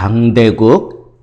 강대국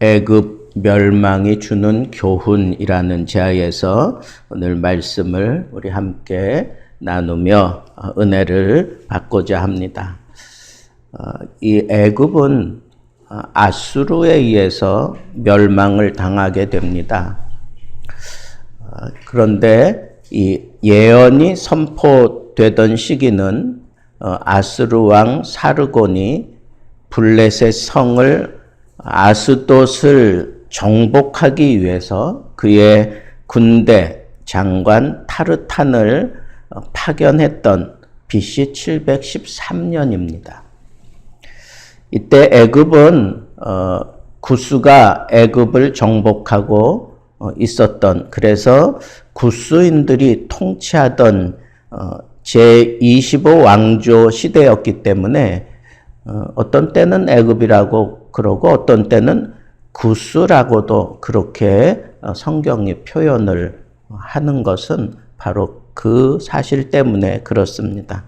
애굽 멸망이 주는 교훈이라는 제하에서 오늘 말씀을 우리 함께 나누며 은혜를 받고자 합니다. 어, 이 애굽은 아수르에 의해서 멸망을 당하게 됩니다. 어, 그런데 이 예언이 선포되던 시기는 어, 아수르 왕 사르곤이 블레셋 성을 아스돗을 정복하기 위해서 그의 군대 장관 타르탄을 파견했던 BC 713년입니다. 이때 애굽은 어, 구스가 애굽을 정복하고 어, 있었던 그래서 구스인들이 통치하던 어, 제25 왕조 시대였기 때문에 어, 어떤 때는 애굽이라고 그러고 어떤 때는 구스라고도 그렇게 어, 성경이 표현을 하는 것은 바로 그 사실 때문에 그렇습니다.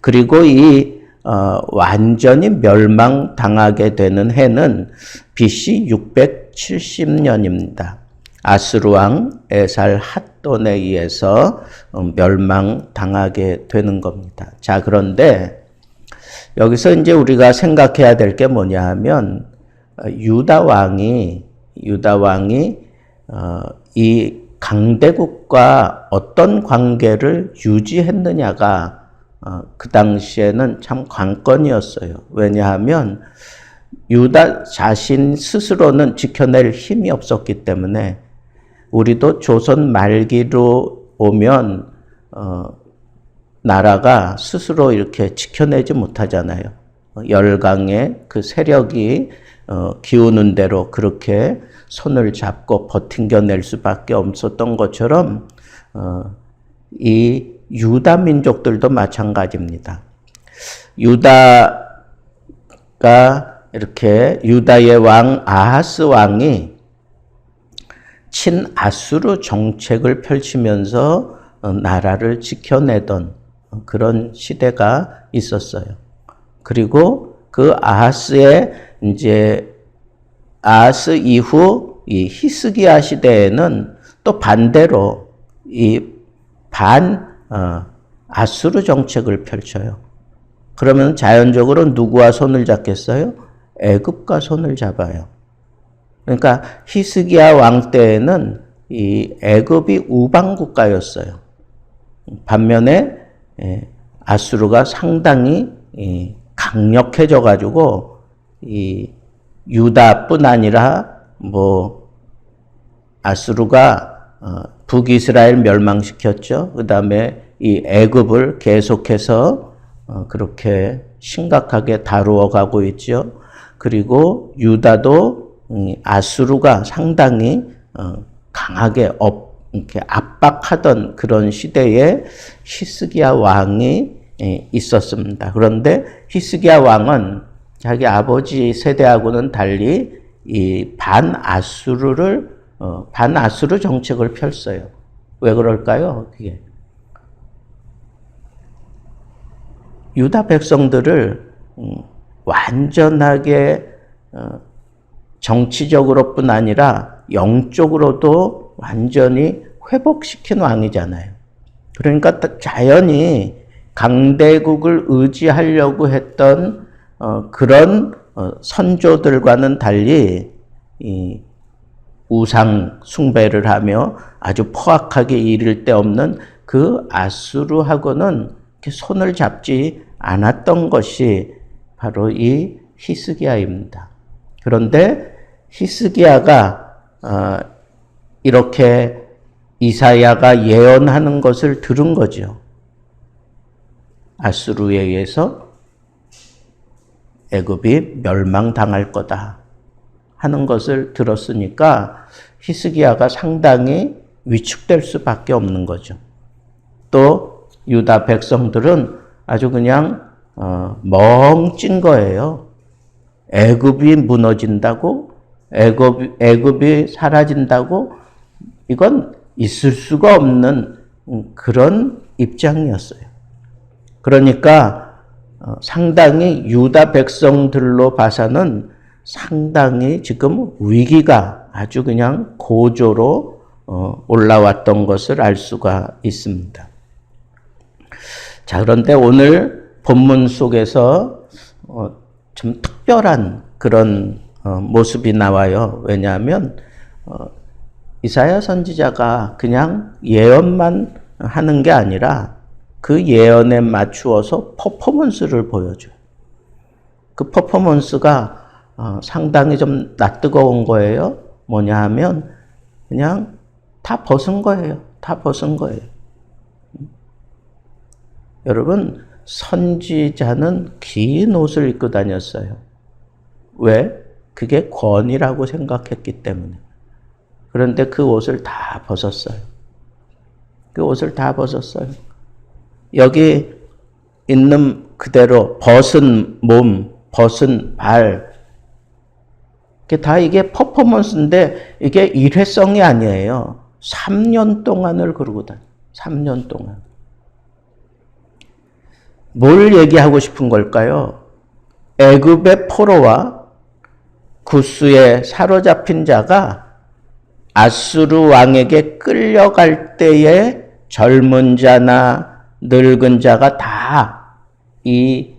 그리고 이 어, 완전히 멸망당하게 되는 해는 BC 670년입니다. 아스루 왕 에살 핫돈에 의해서 어, 멸망당하게 되는 겁니다. 자, 그런데 여기서 이제 우리가 생각해야 될 게 뭐냐 하면 어, 유다 왕이 유다 왕이 어, 이 강대국과 어떤 관계를 유지했느냐가 어, 그 당시에는 참 관건이었어요. 왜냐하면 유다 자신 스스로는 지켜낼 힘이 없었기 때문에 우리도 조선 말기로 오면 어, 나라가 스스로 이렇게 지켜내지 못하잖아요. 열강의 그 세력이 어, 기우는 대로 그렇게 손을 잡고 버팅겨낼 수밖에 없었던 것처럼 어, 이 유다 민족들도 마찬가지입니다. 유다가 이렇게 유다의 왕 아하스 왕이 친아수르 정책을 펼치면서 어, 나라를 지켜내던 그런 시대가 있었어요. 그리고 그 아하스의 이제 아하스 이후 이 히스기야 시대에는 또 반대로 이반 어, 아수르 정책을 펼쳐요. 그러면 자연적으로 누구와 손을 잡겠어요? 애굽과 손을 잡아요. 그러니까 히스기야 왕 때에는 이 애굽이 우방 국가였어요. 반면에 예, 아수르가 상당히 강력해져 가지고 이 유다뿐 아니라 뭐 아수르가 어, 북이스라엘 멸망시켰죠. 그 다음에 이 애굽을 계속해서 어, 그렇게 심각하게 다루어 가고 있죠. 그리고 유다도 아수르가 상당히 어, 강하게 업 이렇게 압박하던 그런 시대에 히스기야 왕이 예, 있었습니다. 그런데 히스기야 왕은 자기 아버지 세대하고는 달리 이 반아수르를 어, 반아수르 정책을 펼어요. 왜 그럴까요? 그게 유다 백성들을 음, 완전하게 어, 정치적으로뿐 아니라 영적으로도 완전히 회복시킨 왕이잖아요. 그러니까 자연히 강대국을 의지하려고 했던 어, 그런 어, 선조들과는 달리 이 우상 숭배를 하며 아주 포악하게 이를 데 없는 그 아수르하고는 손을 잡지 않았던 것이 바로 이 히스기야입니다. 그런데 히스기야가 어, 이렇게 이사야가 예언하는 것을 들은 거죠. 아수르에 의해서 애굽이 멸망당할 거다 하는 것을 들었으니까 히스기야가 상당히 위축될 수밖에 없는 거죠. 또 유다 백성들은 아주 그냥 어, 멍찐 거예요. 애굽이 무너진다고 애굽 애굽이 사라진다고 이건 있을 수가 없는 그런 입장이었어요. 그러니까 어, 상당히 유다 백성들로 봐서는 상당히 지금 위기가 아주 그냥 고조로 어, 올라왔던 것을 알 수가 있습니다. 자, 그런데 오늘 본문 속에서 어, 좀 특별한 그런 어, 모습이 나와요. 왜냐하면 어, 이사야 선지자가 그냥 예언만 하는 게 아니라 그 예언에 맞추어서 퍼포먼스를 보여줘요. 그 퍼포먼스가 어, 상당히 좀 낯뜨거운 거예요. 뭐냐 하면 그냥 다 벗은 거예요. 다 벗은 거예요. 여러분, 선지자는 긴 옷을 입고 다녔어요. 왜? 그게 권위라고 생각했기 때문에. 그런데 그 옷을 다 벗었어요. 그 옷을 다 벗었어요. 여기 있는 그대로 벗은 몸, 벗은 발, 다 이게 퍼포먼스인데 이게 일회성이 아니에요. 3년 동안을 그러고 다녀. 3년 동안. 뭘 얘기하고 싶은 걸까요? 애굽의 포로와 구스에 사로잡힌 자가 아수르 왕에게 끌려갈 때에 젊은 자나 늙은 자가 다 이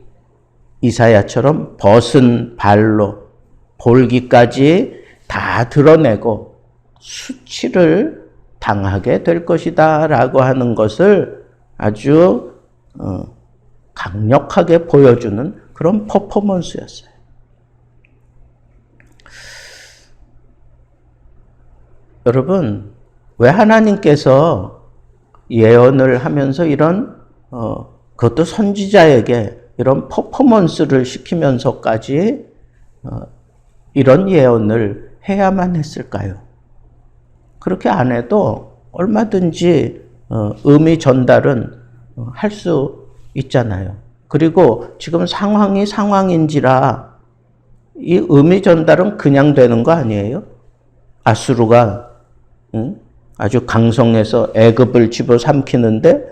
이사야처럼 벗은 발로 볼기까지 다 드러내고 수치를 당하게 될 것이다 라고 하는 것을 아주 어, 강력하게 보여주는 그런 퍼포먼스였어요. 여러분, 왜 하나님께서 예언을 하면서 이런, 어, 그것도 선지자에게 이런 퍼포먼스를 시키면서까지 어, 이런 예언을 해야만 했을까요? 그렇게 안 해도 얼마든지 어, 의미 전달은 어, 할수 있잖아요. 그리고 지금 상황이 상황인지라 이 의미 전달은 그냥 되는 거 아니에요? 아수르가 응? 아주 강성해서 애굽을 집어삼키는데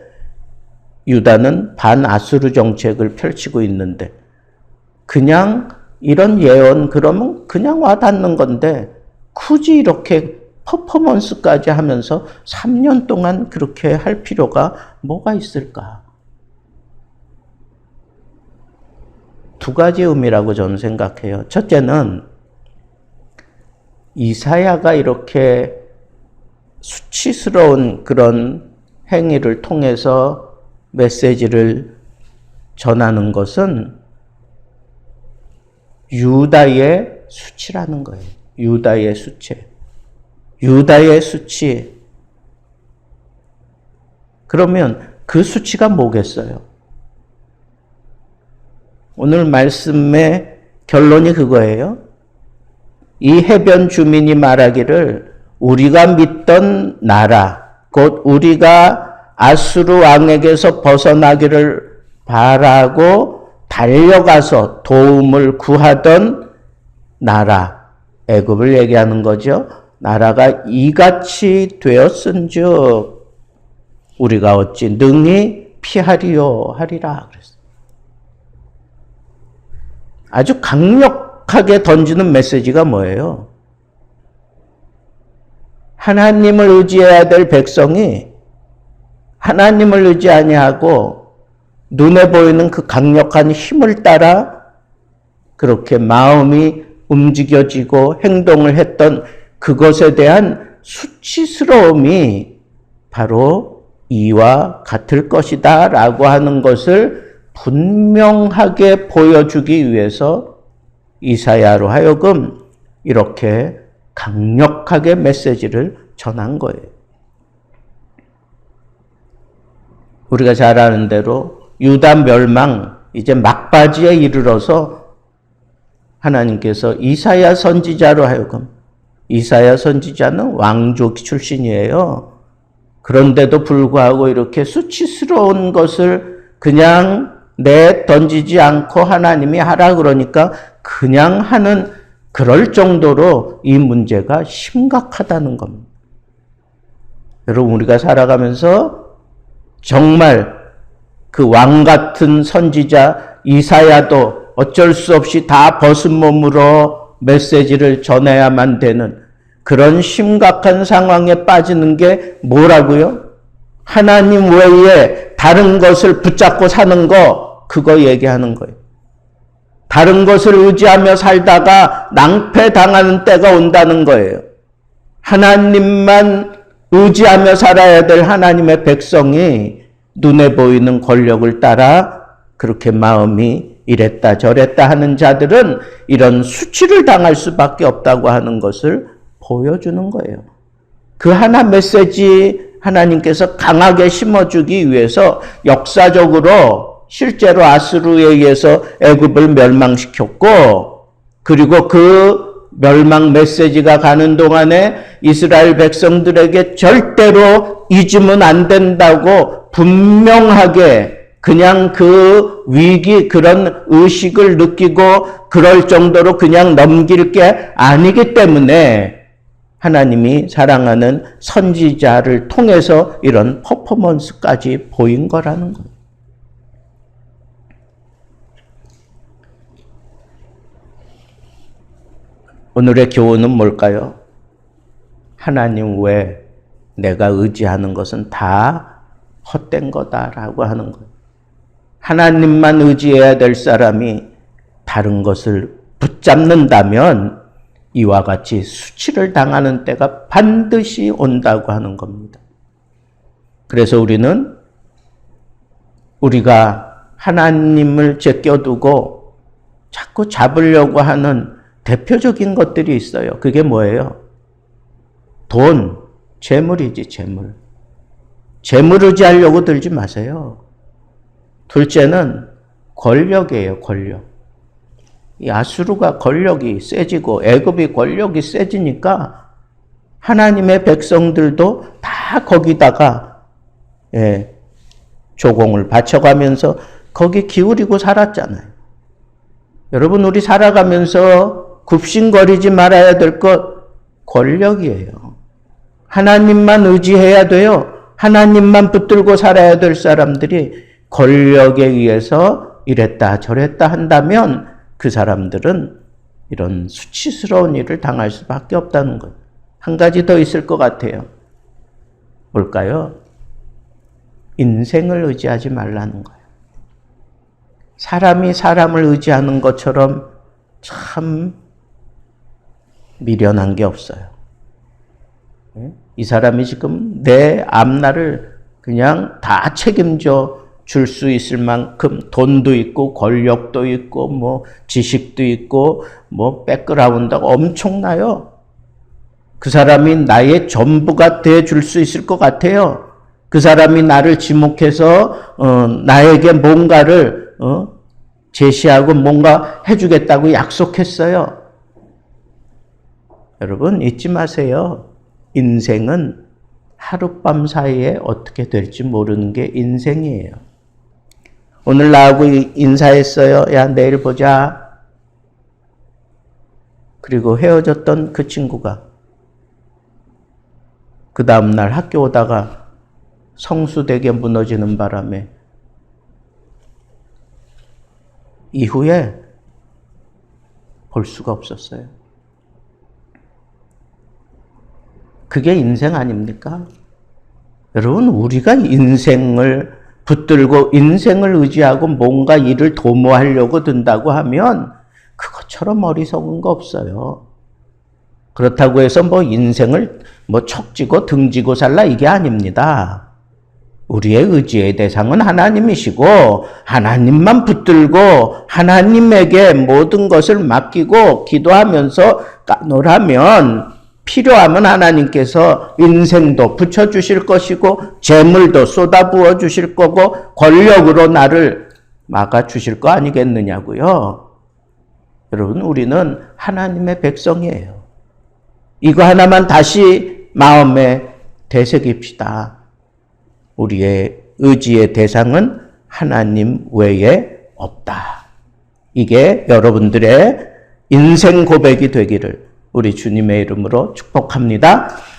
유다는 반아수르 정책을 펼치고 있는데 그냥 이런 예언 그러면 그냥 와닿는 건데 굳이 이렇게 퍼포먼스까지 하면서 3년 동안 그렇게 할 필요가 뭐가 있을까? 두 가지 의미라고 저는 생각해요. 첫째는 이사야가 이렇게 수치스러운 그런 행위를 통해서 메시지를 전하는 것은 유다의 수치라는 거예요. 유다의 수치. 유다의 수치. 그러면 그 수치가 뭐겠어요? 오늘 말씀의 결론이 그거예요. 이 해변 주민이 말하기를 우리가 믿던 나라, 곧 우리가 아수르 왕에게서 벗어나기를 바라고 달려가서 도움을 구하던 나라, 애굽을 얘기하는 거죠. 나라가 이같이 되었은즉 우리가 어찌 능히 피하리요 하리라 그랬어요. 아주 강력하게 던지는 메시지가 뭐예요? 하나님을 의지해야 될 백성이 하나님을 의지 아니하고 눈에 보이는 그 강력한 힘을 따라 그렇게 마음이 움직여지고 행동을 했던 그것에 대한 수치스러움이 바로 이와 같을 것이다 라고 하는 것을 분명하게 보여주기 위해서 이사야로 하여금 이렇게 강력하게 메시지를 전한 거예요. 우리가 잘 아는 대로 유다 멸망 이제 막바지에 이르러서 하나님께서 이사야 선지자로 하여금 이사야 선지자는 왕족 출신이에요. 그런데도 불구하고 이렇게 수치스러운 것을 그냥 내 던지지 않고 하나님이 하라 그러니까 그냥 하는 그럴 정도로 이 문제가 심각하다는 겁니다. 여러분, 우리가 살아가면서 정말 그 왕 같은 선지자 이사야도 어쩔 수 없이 다 벗은 몸으로 메시지를 전해야만 되는 그런 심각한 상황에 빠지는 게 뭐라고요? 하나님 외에 다른 것을 붙잡고 사는 거, 그거 얘기하는 거예요. 다른 것을 의지하며 살다가 낭패 당하는 때가 온다는 거예요. 하나님만 의지하며 살아야 될 하나님의 백성이 눈에 보이는 권력을 따라 그렇게 마음이 이랬다 저랬다 하는 자들은 이런 수치를 당할 수밖에 없다고 하는 것을 보여주는 거예요. 그 하나 메시지 하나님께서 강하게 심어주기 위해서 역사적으로 실제로 아수르에 의해서 애굽을 멸망시켰고 그리고 그 멸망 메시지가 가는 동안에 이스라엘 백성들에게 절대로 잊으면 안 된다고 분명하게 그냥 그 위기 그런 의식을 느끼고 그럴 정도로 그냥 넘길 게 아니기 때문에 하나님이 사랑하는 선지자를 통해서 이런 퍼포먼스까지 보인 거라는 거예요. 오늘의 교훈은 뭘까요? 하나님 외 내가 의지하는 것은 다 헛된 거다라고 하는 거예요. 하나님만 의지해야 될 사람이 다른 것을 붙잡는다면 이와 같이 수치를 당하는 때가 반드시 온다고 하는 겁니다. 그래서 우리는 우리가 하나님을 제껴두고 자꾸 잡으려고 하는 대표적인 것들이 있어요. 그게 뭐예요? 돈, 재물이지, 재물. 재물 의지하려고 들지 마세요. 둘째는 권력이에요, 권력. 이 아수르가 권력이 세지고 애굽이 권력이 세지니까 하나님의 백성들도 다 거기다가 예, 조공을 바쳐가면서 거기 기울이고 살았잖아요. 여러분 우리 살아가면서 굽신거리지 말아야 될 것 권력이에요. 하나님만 의지해야 돼요. 하나님만 붙들고 살아야 될 사람들이 권력에 의해서 이랬다 저랬다 한다면 그 사람들은 이런 수치스러운 일을 당할 수밖에 없다는 것. 한 가지 더 있을 것 같아요. 뭘까요? 인생을 의지하지 말라는 거예요. 사람이 사람을 의지하는 것처럼 참 미련한 게 없어요. 예? 이 사람이 지금 내 앞날을 그냥 다 책임져 줄 수 있을 만큼 돈도 있고 권력도 있고 뭐 지식도 있고 뭐 백그라운드가 엄청나요. 그 사람이 나의 전부가 돼 줄 수 있을 것 같아요. 그 사람이 나를 지목해서 어, 나에게 뭔가를 어, 제시하고 뭔가 해주겠다고 약속했어요. 여러분 잊지 마세요. 인생은 하룻밤 사이에 어떻게 될지 모르는 게 인생이에요. 오늘 나하고 인사했어요. 야, 내일 보자. 그리고 헤어졌던 그 친구가 그 다음날 학교 오다가 성수대게 무너지는 바람에 이후에 볼 수가 없었어요. 그게 인생 아닙니까? 여러분, 우리가 인생을 붙들고 인생을 의지하고 뭔가 일을 도모하려고 든다고 하면 그것처럼 어리석은 거 없어요. 그렇다고 해서 뭐 인생을 뭐 척지고 등지고 살라 이게 아닙니다. 우리의 의지의 대상은 하나님이시고 하나님만 붙들고 하나님에게 모든 것을 맡기고 기도하면서 까노라면 필요하면 하나님께서 인생도 붙여주실 것이고 재물도 쏟아부어 주실 거고 권력으로 나를 막아주실 거 아니겠느냐고요. 여러분 우리는 하나님의 백성이에요. 이거 하나만 다시 마음에 되새깁시다. 우리의 의지의 대상은 하나님 외에 없다. 이게 여러분들의 인생 고백이 되기를 우리 주님의 이름으로 축복합니다.